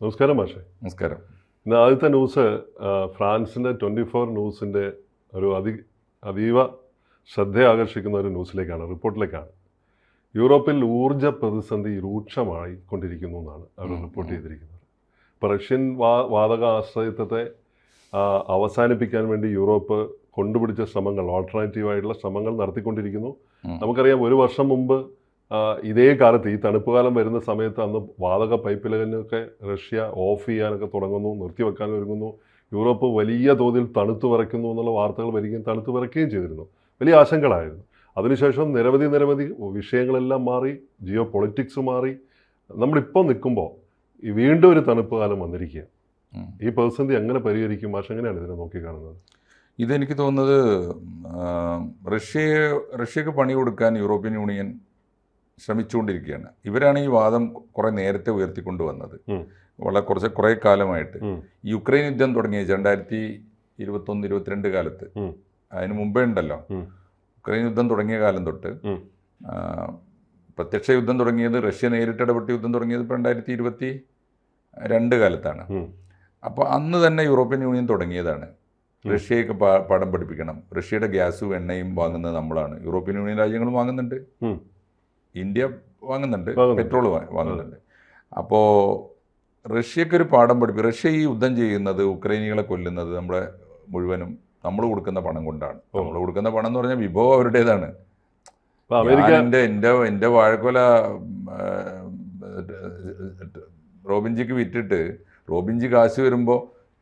നമസ്കാരം മാഷെ. നമസ്കാരം. ഇന്ന് ആദ്യത്തെ ന്യൂസ് ഫ്രാൻസിന്റെ ട്വന്റി ഫോർ ന്യൂസിന്റെ ഒരു അതി അതീവ ശ്രദ്ധ ആകർഷിക്കുന്ന ഒരു ന്യൂസിലേക്കാണ് റിപ്പോർട്ടിലേക്കാണ്. യൂറോപ്പിൽ ഊർജ പ്രതിസന്ധി രൂക്ഷമായി കൊണ്ടിരിക്കുന്നു എന്നാണ് അവർ റിപ്പോർട്ട് ചെയ്തിരിക്കുന്നത്. ഇപ്പോൾ റഷ്യൻ വാ വാതക ആശ്രയത്വത്തെ അവസാനിപ്പിക്കാൻ വേണ്ടി യൂറോപ്പ് കൊണ്ടുപിടിച്ച ശ്രമങ്ങൾ ഓൾട്ടർനേറ്റീവായിട്ടുള്ള ശ്രമങ്ങൾ നടത്തിക്കൊണ്ടിരിക്കുന്നു. നമുക്കറിയാം ഒരു വർഷം മുമ്പ് ഇതേ കാലത്ത് ഈ തണുപ്പ് കാലം വരുന്ന സമയത്ത് അന്ന് വാതക പൈപ്പ് ലൈനൊക്കെ റഷ്യ ഓഫ് ചെയ്യാനൊക്കെ തുടങ്ങുന്നു നിർത്തിവെക്കാൻ ഒരുങ്ങുന്നു. യൂറോപ്പ് വലിയ തോതിൽ തണുത്തു വിറയ്ക്കുന്നു എന്നുള്ള വാർത്തകൾ വരികയും തണുത്തു വിറയ്ക്കുകയും ചെയ്തിരുന്നു. വലിയ ആശങ്കകളായിരുന്നു. അതിനുശേഷം നിരവധി നിരവധി വിഷയങ്ങളെല്ലാം മാറി ജിയോ പൊളിറ്റിക്സ് മാറി. നമ്മളിപ്പോൾ നിൽക്കുമ്പോൾ ഈ വീണ്ടും ഒരു തണുപ്പ് കാലം വന്നിരിക്കുക ഈ പ്രതിസന്ധി എങ്ങനെ പരിഹരിക്കും? മാഷ് എങ്ങനെയാണ് ഇതിനെ നോക്കിക്കാണുന്നത് ഇതെനിക്ക് തോന്നുന്നത് റഷ്യയെ റഷ്യക്ക് പണി കൊടുക്കാൻ യൂറോപ്യൻ യൂണിയൻ ശ്രമിച്ചുകൊണ്ടിരിക്കുകയാണ്. ഇവരാണ് ഈ വാദം കുറേ നേരത്തെ ഉയർത്തിക്കൊണ്ടുവന്നത്. വളരെ കുറച്ച് കുറേ കാലമായിട്ട്. യുക്രൈൻ യുദ്ധം തുടങ്ങിയ രണ്ടായിരത്തി ഇരുപത്തൊന്ന് ഇരുപത്തിരണ്ട് കാലത്ത്. അതിന് മുമ്പേ ഉണ്ടല്ലോ. യുക്രൈൻ യുദ്ധം തുടങ്ങിയ കാലം തൊട്ട്. പ്രത്യക്ഷ യുദ്ധം തുടങ്ങിയത് റഷ്യ നേരിട്ടിടപെട്ട യുദ്ധം തുടങ്ങിയത് ഇപ്പോൾ രണ്ടായിരത്തി ഇരുപത്തി രണ്ട് കാലത്താണ്. അപ്പോൾ അന്ന് തന്നെ യൂറോപ്യൻ യൂണിയൻ തുടങ്ങിയതാണ്. റഷ്യയൊക്കെ പാഠം പഠിപ്പിക്കണം. റഷ്യയുടെ ഗ്യാസും എണ്ണയും വാങ്ങുന്നത് നമ്മളാണ്. യൂറോപ്യൻ യൂണിയൻ രാജ്യങ്ങളും വാങ്ങുന്നുണ്ട്. ഇന്ത്യ വാങ്ങുന്നുണ്ട്. പെട്രോൾ വാങ്ങുന്നുണ്ട്. അപ്പോൾ റഷ്യക്കൊരു പാഠം പഠിപ്പി റഷ്യ ഈ യുദ്ധം ചെയ്യുന്നത് ഉക്രൈനികളെ കൊല്ലുന്നത് നമ്മുടെ മുഴുവനും നമ്മൾ കൊടുക്കുന്ന പണം കൊണ്ടാണ്. നമ്മൾ കൊടുക്കുന്ന പണം എന്ന് പറഞ്ഞാൽ വിഭവം അവരുടേതാണ്. എന്റെ എന്റെ എന്റെ വാഴക്കൊല റോബിൻജിക്ക് വിറ്റിട്ട് റോബിൻജി കാശ് വരുമ്പോൾ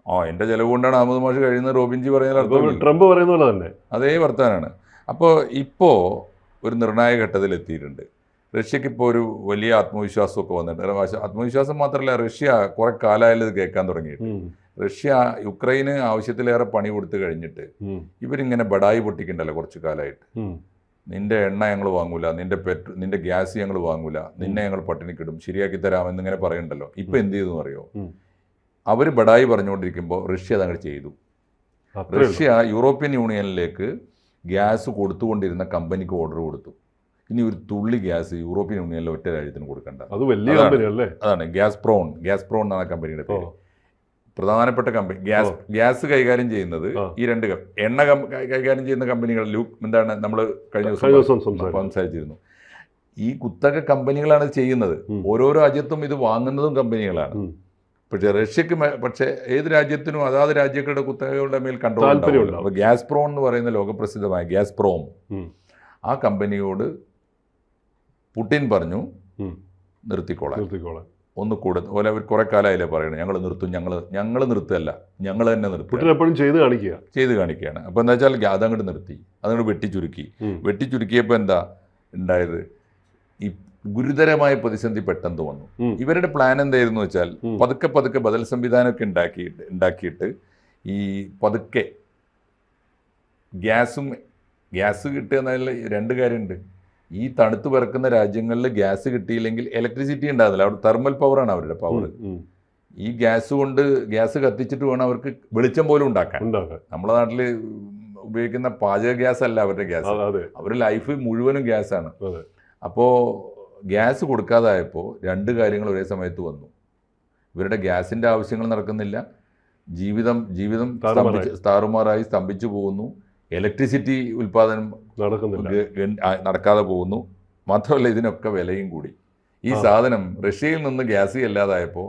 ആ എന്റെ ചിലവ് കൊണ്ടാണ് അഹമ്മദ് മാഷ് കഴിയുന്നത് റോബിൻജി പറയുന്ന ട്രംപ് പറയുന്ന പോലെ തന്നെ. അതേ വർത്താനാണ്. അപ്പോൾ ഇപ്പോൾ ഒരു നിർണായക ഘട്ടത്തിൽ എത്തിയിട്ടുണ്ട് റഷ്യക്ക് ഇപ്പോൾ ഒരു വലിയ ആത്മവിശ്വാസമൊക്കെ വന്നിട്ടുണ്ട്. ആത്മവിശ്വാസം മാത്രമല്ല റഷ്യ കുറെ കാലമായാലും ഇത് കേൾക്കാൻ തുടങ്ങിയിട്ട്. റഷ്യ യുക്രൈന് ആവശ്യത്തിലേറെ പണി കൊടുത്തു കഴിഞ്ഞിട്ട്. ഇവരിങ്ങനെ ബടായി പൊട്ടിക്കണ്ടല്ലോ കുറച്ച് കാലമായിട്ട്. നിന്റെ എണ്ണ ഞങ്ങൾ വാങ്ങൂല നിന്റെ പെട്രോ നിന്റെ ഗ്യാസ് ഞങ്ങൾ വാങ്ങൂല നിന്നെ ഞങ്ങൾ പട്ടിണിക്കിടും ശരിയാക്കി തരാമെന്ന് ഇങ്ങനെ പറയണ്ടല്ലോ. ഇപ്പൊ എന്ത് ചെയ്തു അറിയോ? അവർ അവർ ബടായി പറഞ്ഞുകൊണ്ടിരിക്കുമ്പോൾ റഷ്യ അതങ്ങനെ ചെയ്തു. റഷ്യ യൂറോപ്യൻ യൂണിയനിലേക്ക് ഗ്യാസ് കൊടുത്തുകൊണ്ടിരുന്ന കമ്പനിക്ക് ഓർഡർ കൊടുത്തു. ഇനി ഒരു തുള്ളി ഗ്യാസ് യൂറോപ്യൻ യൂണിയനിലെ ഒറ്റ രാജ്യത്തിന് കൊടുക്കേണ്ട. അത് വലിയ കമ്പനിയല്ലേ കമ്പനി അല്ലേ? അതാണ്. ഗ്യാസ് പ്രോൺ ഗ്യാസ് പ്രോൺ എന്നാണ് കമ്പനിയുടെ പേര്. പ്രധാനപ്പെട്ട കമ്പനി ഗ്യാസ് ഗ്യാസ് കൈകാര്യം ചെയ്യുന്നത് ഈ രണ്ട് എണ്ണ കൈകാര്യം ചെയ്യുന്ന കമ്പനികൾ ലൂക്ക് എന്താണ് നമ്മൾ കഴിഞ്ഞ ദിവസം ദിവസം സംസാരിച്ചു. സംസാരിച്ചിരുന്നു. ഈ കുത്തക കമ്പനികളാണ് ചെയ്യുന്നത്. ഓരോ രാജ്യത്തും ഇത് വാങ്ങുന്നതും കമ്പനികളാണ്. പക്ഷേ റഷ്യക്ക് പക്ഷേ ഏത് രാജ്യത്തിനും അതാത് രാജ്യങ്ങളുടെ കുത്തകകളുടെ മേൽ കൺട്രോൾ അപ്പോൾ ഗ്യാസ് പ്രോൺ എന്ന് പറയുന്ന ലോകപ്രസിദ്ധമായ ഗ്യാസ് പ്രോം ആ കമ്പനിയോട് പുടിൻ പറഞ്ഞു. നിർത്തിക്കോളാം നിർത്തിക്കോളാം ഒന്ന് കൂടെ അതുപോലെ അവർ കുറെ കാലമായില്ലേ പറയണേ ഞങ്ങൾ നിർത്തും ഞങ്ങൾ ഞങ്ങൾ നിർത്തുകയല്ല ഞങ്ങൾ തന്നെ നിർത്തും എപ്പോഴും ചെയ്ത് കാണിക്കുക. ചെയ്ത് കാണിക്കുകയാണ്. അപ്പോൾ എന്താ വെച്ചാൽ അതങ്ങോട്ട് നിർത്തി അതങ്ങോട്ട് വെട്ടിച്ചുരുക്കി. വെട്ടിച്ചുരുക്കിയപ്പോൾ എന്താ ഉണ്ടായത്? ഈ ഗുരുതരമായ പ്രതിസന്ധി പെട്ടെന്ന് വന്നു. ഇവരുടെ പ്ലാൻ എന്തായിരുന്നു വെച്ചാൽ. പതുക്കെ പതുക്കെ ബദൽ സംവിധാനമൊക്കെ ഉണ്ടാക്കിയിട്ട് ഉണ്ടാക്കിയിട്ട് ഈ പതുക്കെ ഗ്യാസും ഗ്യാസ് കിട്ടുക എന്നതിൽ രണ്ട് കാര്യമുണ്ട്. ഈ തണുത്തു പിറക്കുന്ന രാജ്യങ്ങളിൽ ഗ്യാസ് കിട്ടിയില്ലെങ്കിൽ ഇലക്ട്രിസിറ്റി ഉണ്ടാകുന്നില്ല അവിടെ തെർമൽ പവറാണ് അവരുടെ പവർ. ഈ ഗ്യാസ് കൊണ്ട് ഗ്യാസ് കത്തിച്ചിട്ട് വേണം അവർക്ക് വെളിച്ചം പോലും ഉണ്ടാക്കാൻ. നമ്മുടെ നാട്ടിൽ ഉപയോഗിക്കുന്ന പാചക ഗ്യാസ് അല്ല അവരുടെ ഗ്യാസ്. അവരുടെ ലൈഫ് മുഴുവനും ഗ്യാസാണ്. അപ്പോൾ ഗ്യാസ് കൊടുക്കാതായപ്പോൾ രണ്ട് കാര്യങ്ങൾ ഒരേ സമയത്ത് വന്നു. ഇവരുടെ ഗ്യാസിന്റെ ആവശ്യങ്ങൾ നടക്കുന്നില്ല. ജീവിതം ജീവിതം സ്ഥാറുമാറായി സ്തംഭിച്ച് താറുമാറായി സ്തംഭിച്ചു പോകുന്നു. ഇലക്ട്രിസിറ്റി ഉൽപ്പാദനം നടക്കുന്നില്ല. നടക്കാതെ പോകുന്നു. മാത്രമല്ല ഇതിനൊക്കെ വിലയും കൂടി. ഈ. സാധനം റഷ്യയിൽ നിന്ന് ഗ്യാസ് ഇല്ലാതായപ്പോൾ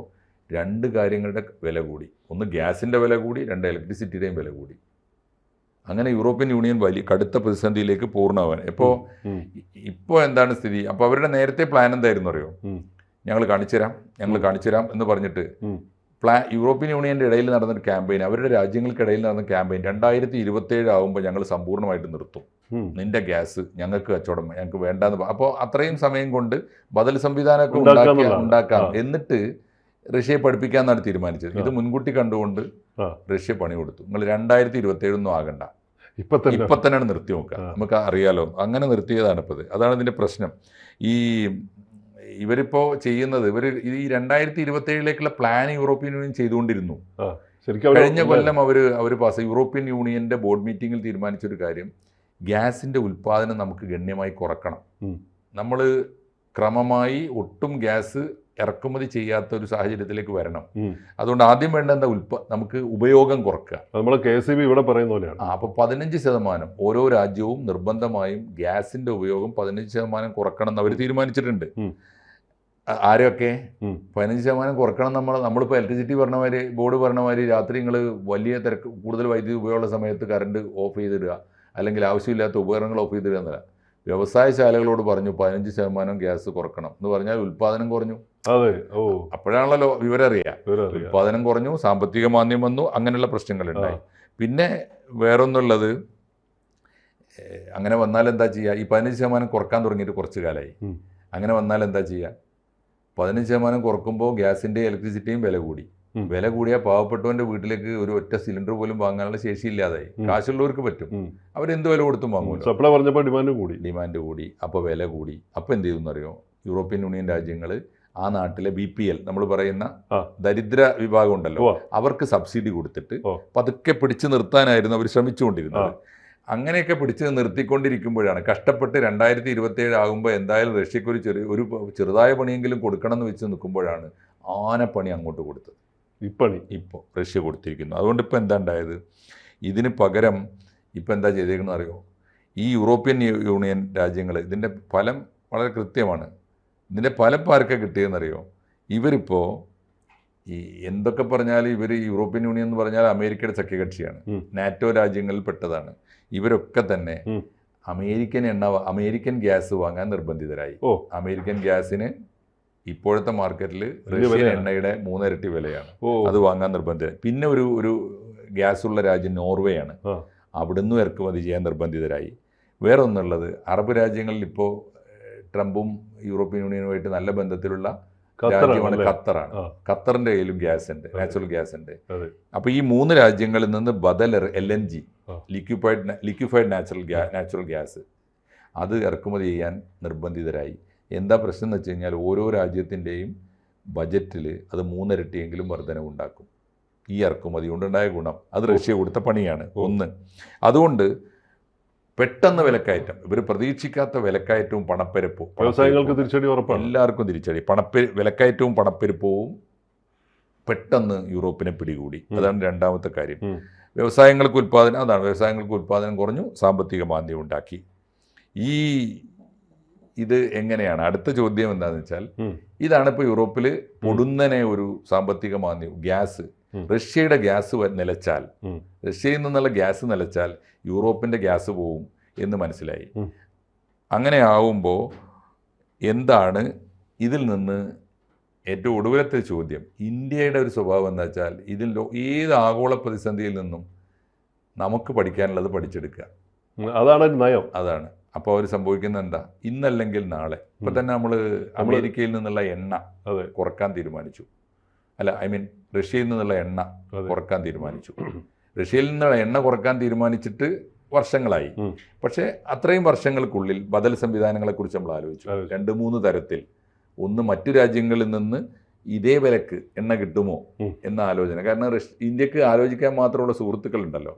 രണ്ട് കാര്യങ്ങളുടെ വില കൂടി. ഒന്ന് ഗ്യാസിന്റെ വില കൂടി രണ്ട് ഇലക്ട്രിസിറ്റിയുടെയും വില കൂടി. അങ്ങനെ യൂറോപ്യൻ യൂണിയൻ വലിയ കടുത്ത പ്രതിസന്ധിയിലേക്ക് പൂർണമാവാൻ. ഇപ്പോൾ. ഇപ്പോൾ എന്താണ് സ്ഥിതി? അപ്പോൾ അവരുടെ നേരത്തെ പ്ലാൻ എന്തായിരുന്നു അറിയോ? ഞങ്ങൾ കാണിച്ചുതരാം ഞങ്ങൾ കാണിച്ചുതരാം എന്ന് പറഞ്ഞിട്ട്. പ്ലാ യൂറോപ്യൻ യൂണിയന്റെ ഇടയിൽ നടന്നൊരു ക്യാമ്പയിൻ അവരുടെ രാജ്യങ്ങൾക്കിടയിൽ നടന്ന ക്യാമ്പയിൻ രണ്ടായിരത്തി ഇരുപത്തേഴ് ആകുമ്പോൾ ഞങ്ങൾ സമ്പൂർണമായിട്ട് നിർത്തും. നിന്റെ ഗ്യാസ് ഞങ്ങൾക്ക് കച്ചവടം ഞങ്ങൾക്ക് വേണ്ടെന്ന് അപ്പോൾ അത്രയും സമയം കൊണ്ട് ബദൽ സംവിധാനമൊക്കെ ഉണ്ടാക്കി ഉണ്ടാക്കാം. എന്നിട്ട് റഷ്യയെ പഠിപ്പിക്കാന്നാണ് തീരുമാനിച്ചത്? ഇത് മുൻകൂട്ടി കണ്ടുകൊണ്ട്. റഷ്യ പണി കൊടുത്തു. നിങ്ങൾ രണ്ടായിരത്തി ഇരുപത്തി ഏഴൊന്നും ആകണ്ട. ഇപ്പൊ തന്നെ ഇപ്പൊ തന്നെയാണ് നിർത്തി നോക്കുക. നമുക്ക് അറിയാലോ. അങ്ങനെ നിർത്തിയതാണ് ഇപ്പോൾ അതാണ് ഇതിന്റെ പ്രശ്നം. ഈ ഇവരിപ്പോ ചെയ്യുന്നത് ഇവർ ഈ രണ്ടായിരത്തി ഇരുപത്തി ഏഴിലേക്കുള്ള പ്ലാൻ യൂറോപ്യൻ യൂണിയൻ ചെയ്തുകൊണ്ടിരുന്നു. കഴിഞ്ഞ കൊല്ലം അവർ അവർ പാസ്. യൂറോപ്യൻ യൂണിയന്റെ ബോർഡ് മീറ്റിംഗിൽ തീരുമാനിച്ചൊരു കാര്യം ഗ്യാസിന്റെ ഉൽപ്പാദനം നമുക്ക് ഗണ്യമായി കുറക്കണം. നമ്മൾ ക്രമമായി ഒട്ടും ഗ്യാസ് ഇറക്കുമതി ചെയ്യാത്ത ഒരു സാഹചര്യത്തിലേക്ക് വരണം. അതുകൊണ്ട് ആദ്യം വേണ്ട എന്താ? ഉൽപ്പ നമുക്ക് ഉപയോഗം കുറക്കുക. നമ്മൾ കെ സി ബി ഇവിടെ പറയുന്ന പോലെയാണ്. അപ്പോൾ പതിനഞ്ച് ശതമാനം ഓരോ രാജ്യവും നിർബന്ധമായും ഗ്യാസിന്റെ ഉപയോഗം പതിനഞ്ച് ശതമാനം കുറക്കണം എന്ന് അവർ തീരുമാനിച്ചിട്ടുണ്ട് ഉം. ആ- ആരൊക്കെ? പതിനഞ്ച് ശതമാനം കുറക്കണം നമ്മൾ നമ്മളിപ്പോൾ ഇലക്ട്രിസിറ്റി പറഞ്ഞ മാതിരി ബോർഡ് പറഞ്ഞ മാതിരി രാത്രി നിങ്ങൾ വലിയ തിരക്ക് കൂടുതൽ വൈദ്യുതി ഉപയോഗമുള്ള സമയത്ത് കറണ്ട് ഓഫ് ചെയ്തിടുക. അല്ലെങ്കിൽ ആവശ്യമില്ലാത്ത ഉപകരണങ്ങൾ ഓഫ് ചെയ്തിടുക എന്നല്ല. വ്യവസായശാലകളോട് പറഞ്ഞു പതിനഞ്ച് ശതമാനം ഗ്യാസ് കുറക്കണം എന്ന് പറഞ്ഞാൽ ഉൽപ്പാദനം കുറഞ്ഞു. അതെ. ഓ. അപ്പോഴാണല്ലോ വിവരം അറിയുക ഇവരെ അറിയാം ഉൽപ്പാദനം കുറഞ്ഞു സാമ്പത്തിക മാന്ദ്യം വന്നു അങ്ങനെയുള്ള പ്രശ്നങ്ങളുണ്ടായി. പിന്നെ വേറൊന്നുള്ളത് അങ്ങനെ വന്നാൽ എന്താ ചെയ്യുക ഈ പതിനഞ്ച് ശതമാനം കുറയ്ക്കാൻ തുടങ്ങിയിട്ട് കുറച്ച് കാലമായി അങ്ങനെ വന്നാൽ എന്താ ചെയ്യുക പതിനഞ്ച് ശതമാനം കുറക്കുമ്പോൾ ഗ്യാസിന്റെ ഇലക്ട്രിസിറ്റിയും വില കൂടി. വില കൂടിയാൽ പാവപ്പെട്ടവന്റെ വീട്ടിലേക്ക് ഒരു ഒറ്റ സിലിണ്ടർ പോലും വാങ്ങാനുള്ള ശേഷി ഇല്ലാതായി കാശുള്ളവർക്ക് പറ്റും. അവരെന്ത് വില കൊടുത്തും വാങ്ങും സപ്ലൈ പറഞ്ഞപ്പോൾ ഡിമാൻഡ് കൂടി. ഡിമാൻഡ് കൂടി. അപ്പോൾ വില കൂടി. അപ്പോൾ എന്ത് ചെയ്യുമെന്നറിയോ യൂറോപ്യൻ യൂണിയൻ രാജ്യങ്ങൾ ആ നാട്ടിലെ ബി പി എൽ നമ്മൾ പറയുന്ന ദരിദ്ര വിഭാഗം ഉണ്ടല്ലോ. അവർക്ക് സബ്സിഡി കൊടുത്തിട്ട് പതുക്കെ പിടിച്ചു നിർത്താനായിരുന്നു അവർ ശ്രമിച്ചുകൊണ്ടിരുന്നത്. അങ്ങനെയൊക്കെ പിടിച്ച് നിർത്തിക്കൊണ്ടിരിക്കുമ്പോഴാണ്. കഷ്ടപ്പെട്ട് രണ്ടായിരത്തി ഇരുപത്തി ഏഴ് ആകുമ്പോൾ എന്തായാലും റഷ്യക്ക് ഒരു ചെറിയ ഒരു ചെറുതായ പണിയെങ്കിലും കൊടുക്കണം എന്ന് വെച്ച് നിൽക്കുമ്പോഴാണ് ആനപ്പണി അങ്ങോട്ട് കൊടുത്തത്. ഇപ്പണി? ഇപ്പോൾ റഷ്യ കൊടുത്തിരിക്കുന്നു. അതുകൊണ്ട് ഇപ്പോൾ എന്താ ഉണ്ടായത്? ഇതിന് പകരം ഇപ്പോൾ എന്താ ചെയ്തേക്കുന്നത് അറിയോ? ഈ യൂറോപ്യൻ യൂണിയൻ രാജ്യങ്ങൾ ഇതിന്റെ ഫലം വളരെ കൃത്യമാണ്. ഇതിന്റെ ഫലം ഇപ്പോൾ കിട്ടിയെന്നറിയോ കിട്ടിയതെന്നറിയോ ഇവരിപ്പോൾ ഈ എന്തൊക്കെ പറഞ്ഞാൽ ഇവർ യൂറോപ്യൻ യൂണിയൻ എന്ന് പറഞ്ഞാൽ അമേരിക്കയുടെ സഖ്യകക്ഷിയാണ്. നാറ്റോ രാജ്യങ്ങളിൽ പെട്ടതാണ്. ഇവരൊക്കെ തന്നെ അമേരിക്കൻ എണ്ണ അമേരിക്കൻ ഗ്യാസ് വാങ്ങാൻ നിർബന്ധിതരായി. അമേരിക്കൻ ഗ്യാസിന് ഇപ്പോഴത്തെ മാർക്കറ്റിൽ റഷ്യൻ. എണ്ണയുടെ മൂന്നിരട്ടി വിലയാണ്. അത് വാങ്ങാൻ നിർബന്ധിത. പിന്നെ ഒരു ഒരു ഗ്യാസ് ഉള്ള രാജ്യം നോർവേ ആണ്. അവിടുന്ന് ഇറക്കുമതി ചെയ്യാൻ നിർബന്ധിതരായി. വേറെ ഒന്നുള്ളത് അറബ് രാജ്യങ്ങളിൽ ഇപ്പോൾ ട്രംപും യൂറോപ്യൻ യൂണിയനുമായിട്ട് നല്ല ബന്ധത്തിലുള്ള രാജ്യമാണ് ഖത്തറാണ്. ഖത്തറിന്റെ കയ്യിലും ഗ്യാസ് ഉണ്ട്. നാച്ചുറൽ ഗ്യാസ് ഉണ്ട്. അപ്പോൾ ഈ മൂന്ന് രാജ്യങ്ങളിൽ നിന്ന് ബദൽ L N G liquefied liquefied natural gas natural gas അത് ഇറക്കുമതി ചെയ്യാൻ നിർബന്ധിതരായി. എന്താ പ്രശ്നം എന്ന് വെച്ച് കഴിഞ്ഞാൽ ഓരോ രാജ്യത്തിന്റെയും ബജറ്റിൽ അത് മൂന്നിരട്ടിയെങ്കിലും വർധനവുണ്ടാക്കും ഈ ഇറക്കുമതി കൊണ്ടുണ്ടായ ഗുണം അത് റഷ്യ കൊടുത്ത പണിയാണ് ഒന്ന്. അതുകൊണ്ട് പെട്ടെന്ന് വിലക്കയറ്റം ഇവർ പ്രതീക്ഷിക്കാത്ത വിലക്കയറ്റവും പണപ്പെരുപ്പവും വ്യവസായങ്ങൾക്ക് തിരിച്ചടി ഉറപ്പാണ് എല്ലാവർക്കും തിരിച്ചടി പണപ്പെ വിലക്കയറ്റവും പണപ്പെരുപ്പവും പെട്ടെന്ന് യൂറോപ്പിനെ പിടികൂടി. അതാണ് രണ്ടാമത്തെ കാര്യം. വ്യവസായങ്ങൾക്ക് ഉൽപ്പാദനം അതാണ് വ്യവസായങ്ങൾക്ക് ഉൽപ്പാദനം കുറഞ്ഞു സാമ്പത്തിക മാന്ദ്യം ഉണ്ടാക്കി ഈ ഇത് എങ്ങനെയാണ് അടുത്ത ചോദ്യം എന്താണെന്ന് വെച്ചാൽ. ഇതാണ് ഇപ്പോൾ യൂറോപ്പിൽ പൊടുന്നനെ ഒരു സാമ്പത്തിക മാന്ദ്യം ഗ്യാസ്. റഷ്യയുടെ ഗ്യാസ് നിലച്ചാൽ റഷ്യയിൽ നിന്നുള്ള ഗ്യാസ് നിലച്ചാൽ യൂറോപ്പിന്റെ ഗ്യാസ് പോവും എന്ന് മനസ്സിലായി. അങ്ങനെ ആവുമ്പോൾ എന്താണ് ഇതിൽ നിന്ന് ഏറ്റവും ഒടുവിലത്തെ ചോദ്യം? ഇന്ത്യയുടെ ഒരു സ്വഭാവം എന്താ വെച്ചാൽ ഇതിൽ ഏത് ആഗോള പ്രതിസന്ധിയിൽ നിന്നും നമുക്ക് പഠിക്കാനുള്ളത് പഠിച്ചെടുക്കുക. അതാണ് നയം. അതാണ്. അപ്പോൾ അവർ സംഭവിക്കുന്നത് എന്താ? ഇന്നല്ലെങ്കിൽ നാളെ. ഇപ്പം തന്നെ നമ്മൾ അമേരിക്കയിൽ നിന്നുള്ള എണ്ണ കുറയ്ക്കാൻ തീരുമാനിച്ചു. അല്ല ഐ മീൻ റഷ്യയിൽ നിന്നുള്ള എണ്ണ കുറയ്ക്കാൻ തീരുമാനിച്ചു. റഷ്യയിൽ നിന്നുള്ള എണ്ണ കുറയ്ക്കാൻ തീരുമാനിച്ചിട്ട് വർഷങ്ങളായി. പക്ഷേ അത്രയും വർഷങ്ങൾക്കുള്ളിൽ ബദൽ സംവിധാനങ്ങളെക്കുറിച്ച് നമ്മൾ ആലോചിച്ചു. രണ്ട് മൂന്ന് തരത്തിൽ. ഒന്ന് മറ്റു രാജ്യങ്ങളിൽ നിന്ന് ഇതേ വിലക്ക് എണ്ണ കിട്ടുമോ എന്ന ആലോചന. കാരണം ഇന്ത്യയ്ക്ക് ആലോചിക്കാൻ മാത്രമുള്ള സുഹൃത്തുക്കൾ ഉണ്ടല്ലോ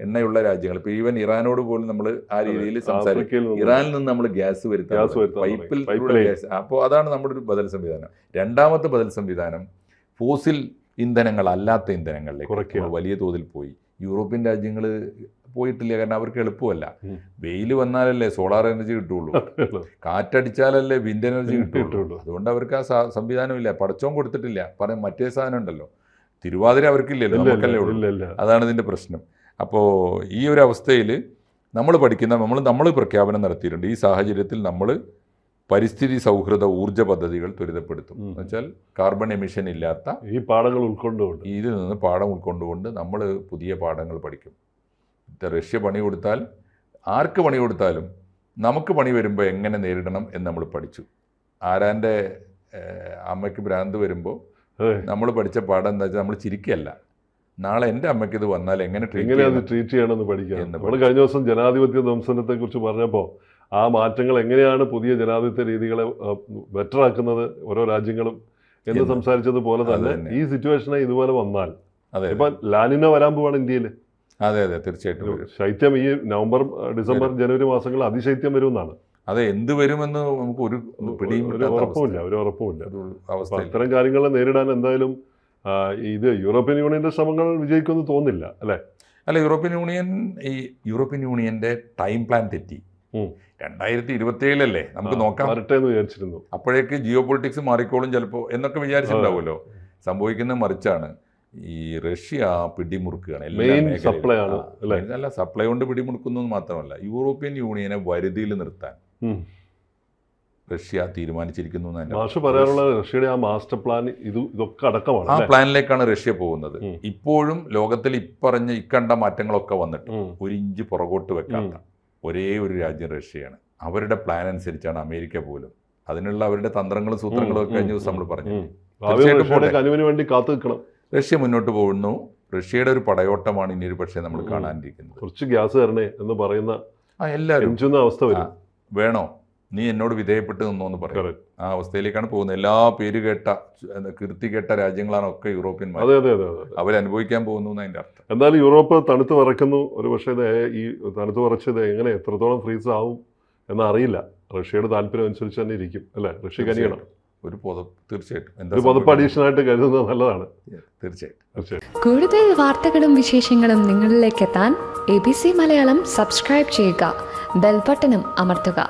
എണ്ണയുള്ള രാജ്യങ്ങൾ. ഇപ്പൊ ഈവൻ ഇറാനോട് പോലും നമ്മൾ ആ രീതിയിൽ സംസാരിക്കും. ഇറാനിൽ നിന്ന് നമ്മൾ ഗ്യാസ് വരുത്തുക പൈപ്പിൽ. ഗ്യാസ്. അപ്പോൾ അതാണ് നമ്മുടെ ഒരു ബദൽ സംവിധാനം. രണ്ടാമത്തെ ബദൽ സംവിധാനം ഫോസിൽ ഇന്ധനങ്ങൾ അല്ലാത്ത ഇന്ധനങ്ങളിലേക്ക് കുറയ്ക്കുക. വലിയ തോതിൽ പോയി. യൂറോപ്യൻ രാജ്യങ്ങൾ പോയിട്ടില്ല കാരണം അവർക്ക് എളുപ്പമല്ല. വെയിൽ വന്നാലല്ലേ സോളാർ എനർജി കിട്ടുള്ളൂ കാറ്റടിച്ചാലല്ലേ വിൻഡ് എനർജി കിട്ടുകയുള്ളൂ. കിട്ടുള്ളൂ. അതുകൊണ്ട് അവർക്ക് ആ സംവിധാനമില്ല. പടച്ചോൻ കൊടുത്തിട്ടില്ല. പറയാൻ മറ്റേ സാധനം ഉണ്ടല്ലോ തിരുവാതിര അവർക്കില്ലല്ലോ നമുക്കല്ലേ ഉള്ളൂ. അതാണ് ഇതിന്റെ പ്രശ്നം. അപ്പോൾ ഈ ഒരു അവസ്ഥയിൽ നമ്മൾ പഠിക്കുന്ന നമ്മൾ നമ്മൾ പ്രഖ്യാപനം നടത്തിയിട്ടുണ്ട്. ഈ സാഹചര്യത്തിൽ നമ്മൾ പരിസ്ഥിതി സൗഹൃദ ഊർജ പദ്ധതികൾ ത്വരിതപ്പെടുത്തും. എന്നുവെച്ചാൽ എന്ന് വെച്ചാൽ കാർബൺ എമിഷൻ ഇല്ലാത്ത ഈ പാഠങ്ങൾ ഉൾക്കൊണ്ടുകൊണ്ട്. ഇതിൽ നിന്ന് പാഠം ഉൾക്കൊണ്ടുകൊണ്ട് നമ്മൾ പുതിയ പാഠങ്ങൾ പഠിക്കും. റഷ്യ പണി കൊടുത്താൽ ആർക്ക് പണി കൊടുത്താലും നമുക്ക് പണി വരുമ്പോൾ എങ്ങനെ നേരിടണം എന്ന് നമ്മൾ പഠിച്ചു. ആരാന്റെ അമ്മയ്ക്ക് ഭ്രാന്ത് വരുമ്പോൾ നമ്മൾ പഠിച്ച പാഠം എന്താ വെച്ചാൽ നമ്മൾ ചിരിക്കല്ല. നാളെ എന്റെ അമ്മയ്ക്ക് ഇത് വന്നാൽ എങ്ങനെ ട്രീറ്റ് എങ്ങനെ അത് ചെയ്യണം ട്രീറ്റ് ചെയ്യണമെന്ന് പഠിക്കാം നമ്മൾ കഴിഞ്ഞ ദിവസം ജനാധിപത്യ ദംശനത്തെക്കുറിച്ച് കുറിച്ച് പറഞ്ഞപ്പോൾ ആ മാറ്റങ്ങൾ എങ്ങനെയാണ് പുതിയ ജനാധിപത്യ രീതികളെ ബെറ്റർ ആക്കുന്നത് ഓരോ രാജ്യങ്ങളും എന്ന്. സംസാരിച്ചതുപോലെ തന്നെ. ഈ സിറ്റുവേഷനെ ഇതുപോലെ വന്നാൽ അതെ ഇപ്പൊ ലാനിന വരാൻ പോവാണ് ഇന്ത്യയിൽ. അതെ അതെ തീർച്ചയായിട്ടും ശൈത്യം ഈ നവംബർ ഡിസംബർ ജനുവരി മാസങ്ങളിൽ അതിശൈത്യം വരുമെന്നാണ്. അതെ എന്ത് വരുമെന്ന് നമുക്ക് ഒരു പിടിയും ഒരു ഉറപ്പുമില്ല ഒരു ഉറപ്പുമില്ല ഇത്തരം അത്തരം കാര്യങ്ങളെ നേരിടാൻ എന്തായാലും ഇത് യൂറോപ്യൻ യൂണിയന്റെ ശ്രമങ്ങൾ വിജയിക്കുമെന്ന് തോന്നില്ല അല്ലെ? അല്ല യൂറോപ്യൻ യൂണിയൻ ഈ യൂറോപ്യൻ യൂണിയന്റെ ടൈം പ്ലാൻ തെറ്റി. രണ്ടായിരത്തി ഇരുപത്തി ഏഴിലല്ലേ നമുക്ക് നോക്കാം. വരട്ടെ എന്ന് വിചാരിച്ചിരുന്നു. അപ്പോഴേക്ക് ജിയോ പൊളിറ്റിക്സ് മാറിക്കോളും ചിലപ്പോൾ എന്നൊക്കെ വിചാരിച്ചിട്ടുണ്ടാവുമല്ലോ. സംഭവിക്കുന്നത് മറിച്ചാണ്. ഈ റഷ്യ പിടിമുറുക്കുകയാണ് എല്ലാ അല്ലേ? സപ്ലൈ കൊണ്ട് പിടിമുറുക്കുന്നു മാത്രമല്ല യൂറോപ്യൻ യൂണിയനെ വരുതിയിൽ നിർത്താൻ. റഷ്യ തീരുമാനിച്ചിരിക്കുന്നു മാഷ് റഷ്യയുടെ ആ മാസ്റ്റർ പ്ലാൻ ഇത് ഇതൊക്കെ അടക്കമാണ് ആ പ്ലാനിലേക്കാണ് റഷ്യ പോകുന്നത്. ഇപ്പോഴും ലോകത്തിൽ ഇപ്പറഞ്ഞ ഇക്കണ്ട മാറ്റങ്ങളൊക്കെ വന്നിട്ട്. ഒരു ഇഞ്ച് പുറകോട്ട് വെക്കാത്ത. ഒരേ ഒരു രാജ്യം റഷ്യയാണ്. അവരുടെ പ്ലാൻ അനുസരിച്ചാണ് അമേരിക്ക പോലും. അതിനുള്ള അവരുടെ തന്ത്രങ്ങളും സൂത്രങ്ങളും ഒക്കെ കഴിഞ്ഞ ദിവസം നമ്മൾ പറഞ്ഞു വേണ്ടി കാത്തു നിൽക്കണം റഷ്യ മുന്നോട്ട് പോകുന്നു. റഷ്യയുടെ ഒരു പടയോട്ടമാണ് ഇനി ഒരു പക്ഷേ നമ്മൾ. കാണാനിരിക്കുന്നത്. കുറച്ച് ഗ്യാസ് തരണേ എന്ന് പറയുന്ന ആ എല്ലാവരും. അവസ്ഥ വരും. വേണോ? നീ എന്നോട് വിധേയപ്പെട്ട് നിന്നോ എന്ന് പറയും. ആ അവസ്ഥയിലേക്കാണ് പോകുന്നത്. എല്ലാ പേര് കേട്ട കീർത്തി കേട്ട രാജ്യങ്ങളാണ് ഒക്കെ യൂറോപ്യന്മാർ അതെ അതെ അതെ അതെ അവരനുഭവിക്കാൻ പോകുന്നു എന്നതിന്റെ അതിന്റെ അർത്ഥം. എന്തായാലും യൂറോപ്പ് തണുത്ത് വിറയ്ക്കുന്നു ഒരു പക്ഷേ ഇത് ഈ തണുത്ത് വിറച്ചത് എങ്ങനെ എത്രത്തോളം ഫ്രീസ് ആവും എന്നറിയില്ല റഷ്യയുടെ താല്പര്യം അനുസരിച്ച് തന്നെ ഇരിക്കും അല്ലേ? റഷ്യ കനിയണം ഒരു പുതപ്പ് തീർച്ചയായിട്ടും. പുതപ്പ്? അഡീഷണൽ ആയിട്ട് കരുതുന്നത് നല്ലതാണ്. തീർച്ചയായിട്ടും. തീർച്ചയായും കൂടുതൽ വാർത്തകളും വിശേഷങ്ങളും നിങ്ങളിലേക്ക് എത്താൻ A B C Malayalam subscribe ചെയ്യുക. ബെൽബട്ടനും അമർത്തുക.